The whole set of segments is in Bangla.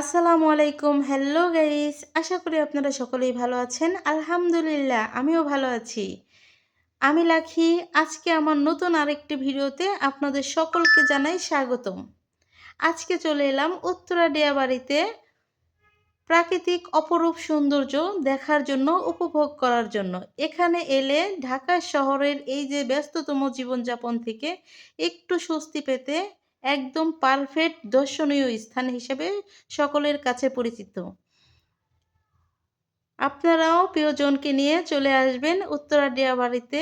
আসসালামু আলাইকুম। হ্যালো গাইস আশা করি আপনারা সকলেই ভালো আছেন। আলহামদুলিল্লাহ, আমিও ভালো আছি। আমি লাখি, আজকে আমার নতুন আরেকটি ভিডিওতে আপনাদের সকলকে জানাই স্বাগতম। আজকে চলে এলাম উত্তরা ডিয়া বাড়িতে প্রাকৃতিক অপরূপ সৌন্দর্য দেখার জন্য, উপভোগ করার জন্য। এখানে এলে ঢাকা শহরের এই যে ব্যস্ততম জীবনযাপন থেকে একটু স্বস্তি পেতে একদম পারফেক্ট দর্শনীয় স্থান হিসেবে সকলের কাছে পরিচিত। আপনারাও প্রিয়জনকে নিয়ে চলে আসবেন উত্তরাডিয়া বাড়িতে।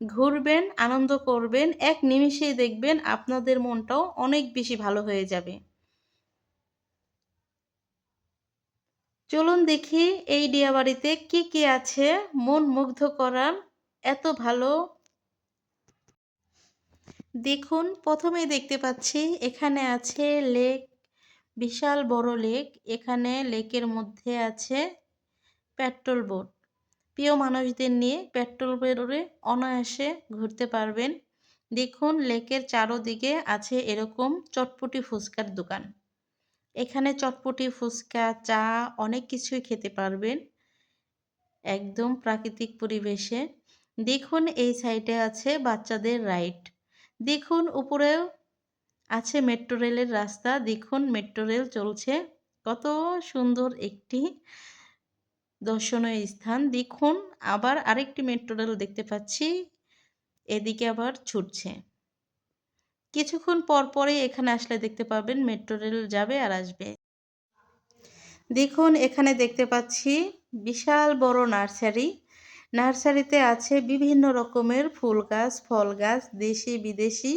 ঘুরবেন, আনন্দ করবেন, এক নিমিষেই দেখবেন আপনাদের মনটাও অনেক বেশি ভালো হয়ে যাবে। চলুন দেখি এই ডিয়া বাড়িতে কি কি আছে মন মুগ্ধ করার এত ভালো দেখুন প্রথমে দেখতে পাচ্ছি এখানে আছে লেক, বিশাল বড় লেক। এখানে লেকের মধ্যে আছে পেট্রোল বোট। প্রিয় মানুষদের নিয়ে পেট্রোল বোটে অনায়াসে ঘুরতে পারবেন। দেখুন, লেকের চারোদিকে আছে এরকম চটপটি ফুচকার দোকান। এখানে চটপটি, ফুচকা, চা, অনেক কিছুই খেতে পারবেন। একদম প্রাকৃতিক পরিবেশে। দেখুন, এই সাইডে আছে বাচ্চাদের রাইড। দেখুন, উপরেও আছে মেট্রো রেলের রাস্তা। দেখুন, মেট্রো রেল চলছে। কত সুন্দর একটি দর্শনীয় স্থান। দেখুন, আবার আরেকটি মেট্রো রেল দেখতে পাচ্ছি। এদিকে আবার ছুটছে। কিছুক্ষণ পর পরে এখানে আসলে দেখতে পাবেন মেট্রো রেল যাবে আর আসবে। দেখুন, এখানে দেখতে পাচ্ছি বিশাল বড় নার্সারি। নার্সারিতে আছে বিভিন্ন রকমের ফুল গাছ ফল গাছ দেশি, বিদেশি,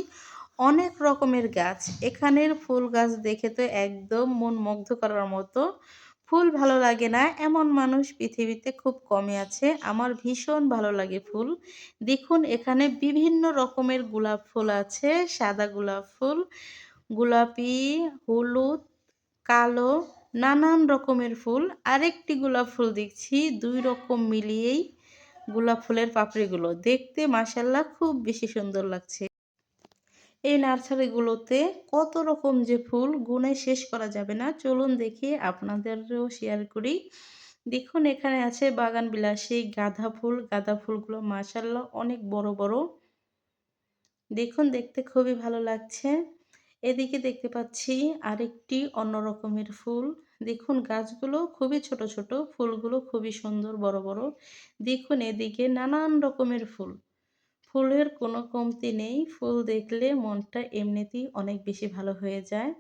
অনেক রকমের গাছ। এখানের ফুল গাছ দেখে তো একদম মন মুগ্ধ করার মতো। ফুল ভালো লাগে না, এমন মানুষ পৃথিবীতে খুব কমই আছে। আমার ভীষণ ভালো লাগে ফুল। দেখুন, এখানে বিভিন্ন রকমের গোলাপ ফুল আছে, সাদা গোলাপ ফুল, গোলাপি, হলুদ, কালো, নানান রকমের ফুল। আরেকটি গোলাপ ফুল দেখছি, দুই রকম মিলিয়েই গোলাপ ফুলের পাপড়িগুলো। দেখতে মাসাল্লাহ খুব বেশি সুন্দর লাগছে। এই নার্সারিগুলোতে কত রকম যে ফুল গুনে শেষ করা যাবে না। চলুন দেখি আপনাদেরও শেয়ার করি। দেখুন, এখানে আছে বাগান বিলাসী গাঁদা ফুল। গাঁদা ফুলগুলো মাসাল্লাহ অনেক বড় বড়। দেখুন, দেখতে খুবই ভালো লাগছে। এদিকে দেখতে পাচ্ছি আরেকটি অন্য রকমের ফুল। দেখুন, গাছগুলো খুবই ছোট ছোট, ফুলগুলো খুবই সুন্দর, বড় বড়। দেখুন, এদিকে নানান রকমের ফুল। ফুলের কোনো কমতি নেই, ফুল দেখলে মনটা এমনিতেই অনেক বেশি ভালো হয়ে যায়।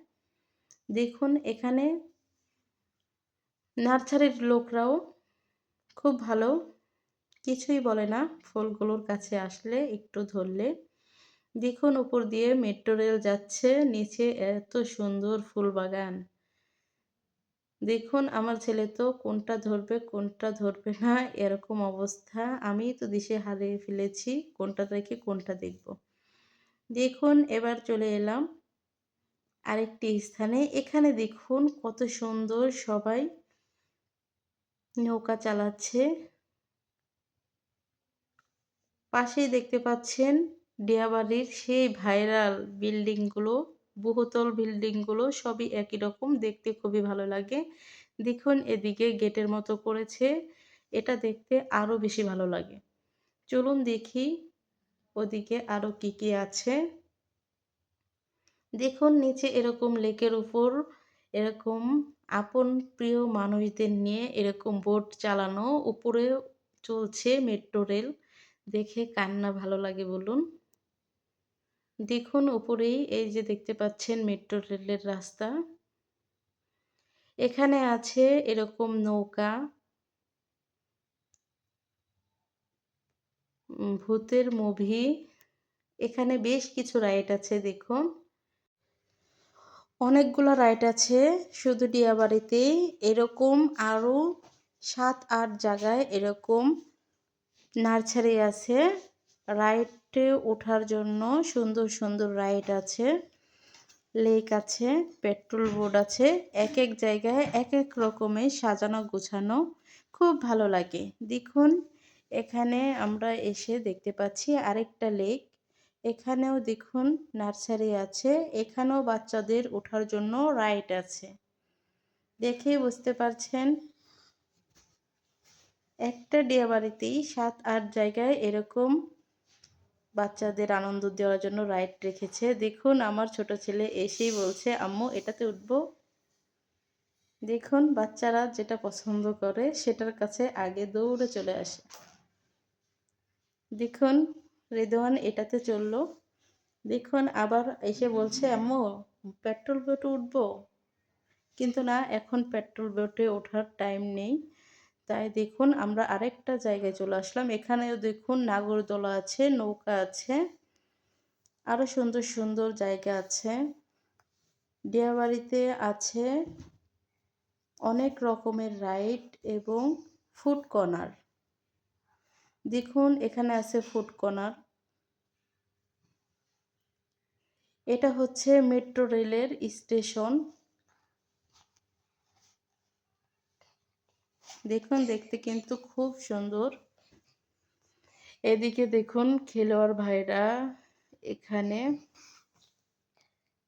দেখুন, এখানে নার্সারির লোকরাও খুব ভালো। কিছুই বলে না, ফুলগুলোর কাছে আসলে একটু ধরলে। দেখুন, উপর দিয়ে মেট্রো রেল যাচ্ছে, নিচে এত সুন্দর ফুল বাগান। দেখুন, আমার ছেলে তো কোনটা ধরবে কোনটা ধরবে না, এরকম অবস্থা। আমি তো দিশে হারিয়ে ফেলেছি, কোনটা রেখে কোনটা দেখব। দেখুন, এবার চলে এলাম আরেকটি স্থানে। এখানে দেখুন, কত সুন্দর সবাই নৌকা চালাচ্ছে। পাশেই দেখতে পাচ্ছেন, ডিয়াবাড়ির সেই ভাইরাল বিল্ডিংগুলো। বহুতল বিল্ডিংগুলো সবই একই রকম। দেখতে খুবই ভালো লাগে। দেখুন, এদিকে গেটের মতো করেছে। এটা দেখতে আরও বেশি ভালো লাগে। চলুন দেখি ওদিকে আরও কি কি আছে। দেখুন, নিচে এরকম লেকের উপর এরকম আপন প্রিয় মানুষদের নিয়ে এরকম বোট চালানো। উপরে চলছে মেট্রো রেল। দেখে কান্না ভালো লাগে বলুন। দেখুন উপরেই এই যে দেখতে পাচ্ছেন মেট্রো রেলের রাস্তা। এখানে আছে এরকম নৌকা। ভূতের মুভি। এখানে বেশ কিছু রাইড আছে, দেখুন। অনেকগুলো রাইড আছে, শুধু ডিয়াবাড়িতেই এরকম আরও সাত, আট জায়গায় এরকম নার্সারি আছে, রাইডে ওঠার জন্য সুন্দর সুন্দর রাইড আছে, লেক আছে, পেট্রোল বোর্ড আছে এক এক জায়গায় এক এক রকমের সাজানো গোছানো, খুব ভালো লাগে। দেখুন, এখানে আমরা এসে দেখতে পাচ্ছি আরেকটা লেক, এখানেও দেখুন নার্সারি আছে, এখানেও বাচ্চাদের ওঠার জন্য রাইড আছে। দেখেই বুঝতে পারছেন? একটা ডিয়া বাড়িতেই সাত আট জায়গায় এরকম বাচ্চাদের আনন্দ দেওয়ার জন্য রাইড রেখেছে। দেখুন, আমার ছোট ছেলে এসেই বলছে, আম্মু, এটাতে উঠবো? দেখুন, বাচ্চারা যেটা পছন্দ করে সেটার কাছে আগে দৌড়ে চলে আসে। দেখুন, রেদোয়ান এটাতে চলল। দেখুন, আবার এসে বলছে, আম্মু, পেট্রোল বোটে উঠবো? কিন্তু না, এখন পেট্রোল বোটে ওঠার টাইম নেই। তাই দেখুন আমরা আরেকটা জায়গায় চলে আসলাম। এখানেও দেখুন নাগরদোলা আছে, নৌকা আছে আরও সুন্দর সুন্দর জায়গা আছে। ডিয়াবাড়িতে আছে অনেক রকমের রাইড এবং ফুড কর্নার। দেখুন এখানে আছে ফুড কর্নার। এটা হচ্ছে মেট্রো রেলের স্টেশন। দেখুন, দেখতে কিন্তু খুব সুন্দর। এদিকে দেখুন খেলোয়াড় ভাইরা এখানে।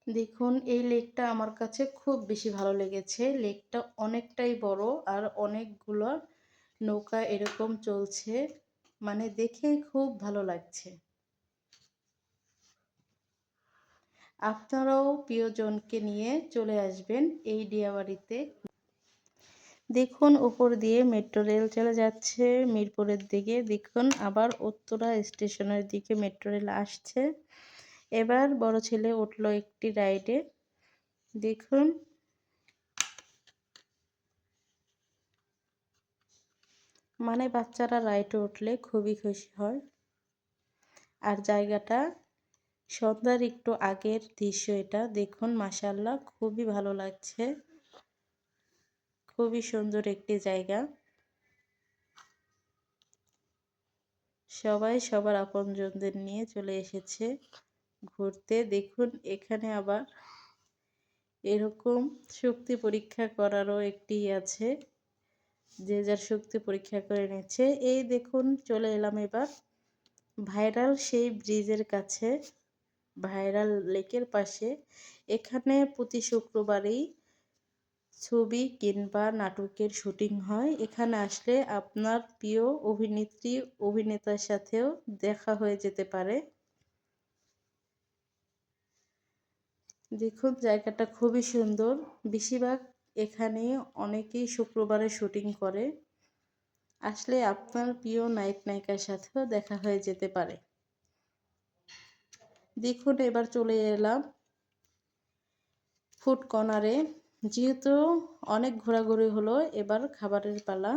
দেখুন, এই লেকটা আমার কাছে খুব বেশি ভালো লেগেছে। লেকটা অনেকটাই বড় আর অনেকগুলো নৌকা এরকম চলছে। মানে দেখে খুব ভালো লাগছে। আপনারাও প্রিয়জনকে নিয়ে চলে আসবেন এই ডিয়াবাড়িতে। দেখুন উপর দিয়ে মেট্রো রেল চলে যাচ্ছে। মিরপুরের দিকে দেখুন আবার উত্তরা স্টেশনের দিকে মেট্রো রেল আসছে। এবার বড় ছেলে উঠল একটি রাইডে। দেখুন মানে বাচ্চারা রাইডে উঠলে খুবই খুশি হয়। আর জায়গাটা সন্ধ্যার একটু আগের দৃশ্য এটা। দেখুন মাসাল্লাহ খুবই ভালো লাগছে। খুবই সুন্দর একটি জায়গা। সবাই সবার আপনজনদের নিয়ে চলে এসেছে ঘুরতে। দেখুন, এখানে আবার এরকম শক্তি পরীক্ষা করারও একটি আছে। যে যার শক্তি পরীক্ষা করে নিচ্ছে। এই দেখুন, চলে এলাম এবার ভাইরাল সেই ব্রিজের কাছে, ভাইরাল লেকের পাশে। এখানে প্রতি শুক্রবারেই ছবি কিংবা নাটকের শুটিং হয়। এখানে আসলে আপনার প্রিয় অভিনেত্রী, অভিনেতার সাথেও দেখা হয়ে যেতে পারে। দেখুন, জায়গাটা খুবই সুন্দর। বেশিরভাগ এখানে অনেকেই শুক্রবারে শুটিং করে। আসলে আপনার প্রিয় নায়ক, নায়িকার সাথেও দেখা হয়ে যেতে পারে। দেখুন, এবার চলে এলাম ফুড কর্নারে যেহেতু অনেক ঘোরাঘুরি হলো এবার খাবারের পালা,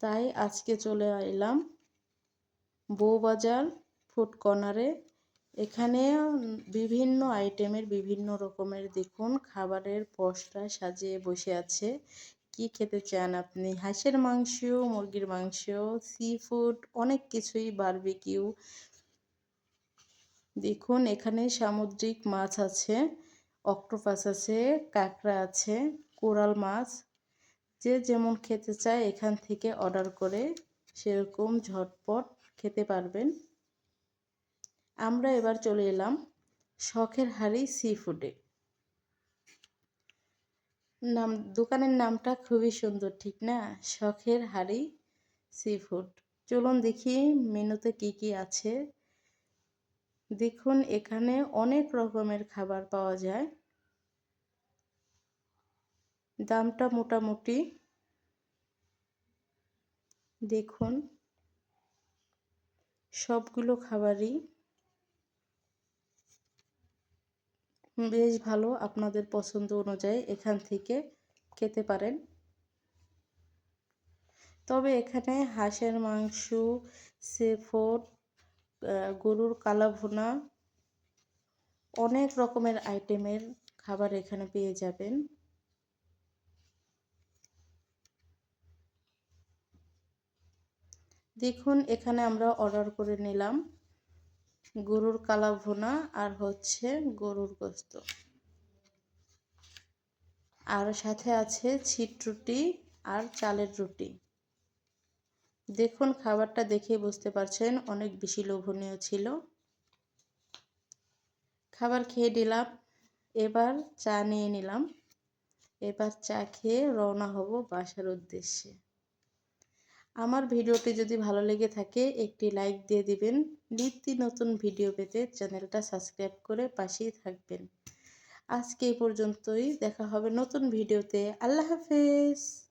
তাই আজকে চলে এলাম বউবাজার ফুড কর্নারে। এখানে বিভিন্ন আইটেমের বিভিন্ন রকমের দেখুন খাবারের পশরা সাজিয়ে বসে আছে। কি খেতে চান আপনি? হাঁসের মাংস মুরগির মাংস সি ফুড অনেক কিছুই বারবিকিউ দেখুন এখানে সামুদ্রিক মাছ আছে। অক্টোপাস আছে, কাঁকড়া আছে, কোরাল মাছ। যে যেমন খেতে চায় এখান থেকে অর্ডার করে সেরকম ঝটপট খেতে পারবেন। আমরা এবার চলে এলাম শখের হাড়ি সি ফুডে নাম, দোকানের নামটা খুবই সুন্দর, ঠিক না? শখের হাড়ি সি ফুড চলুন দেখি মেনুতে কি কি আছে। দেখুন, এখানে অনেক রকমের খাবার পাওয়া যায়। দামটা মোটামুটি দেখুন, সবগুলো খাবারই বেশ ভালো আপনাদের পছন্দ অনুযায়ী এখান থেকে খেতে পারেন। তবে এখানে হাঁসের মাংস সেফোড গরুর কালা ভুনা অনেক রকমের আইটেমের খাবার এখানে পেয়ে যাবেন। দেখুন, এখানে আমরা অর্ডার করে নিলাম গরুর কালা ভুনা আর হচ্ছে গরুর গোস্ত। আর সাথে আছে ছিট রুটি আর চালের রুটি। দেখুন, খাবারটা দেখে বুঝতে পারছেন, অনেক বেশি লোভনীয় ছিল। খাবার খেয়ে দিলাম এবার চা নিয়ে নিলাম। এবার চা খেয়ে রওনা হব বাসার উদ্দেশ্যে। আমার ভিডিওটি যদি ভালো লেগে থাকে, একটি লাইক দিয়ে দিবেন। নিত্য নতুন ভিডিও পেতে চ্যানেলটা সাবস্ক্রাইব করে পাশেই থাকবেন। আজকে এই পর্যন্তই। দেখা হবে নতুন ভিডিওতে। আল্লাহ হাফেজ।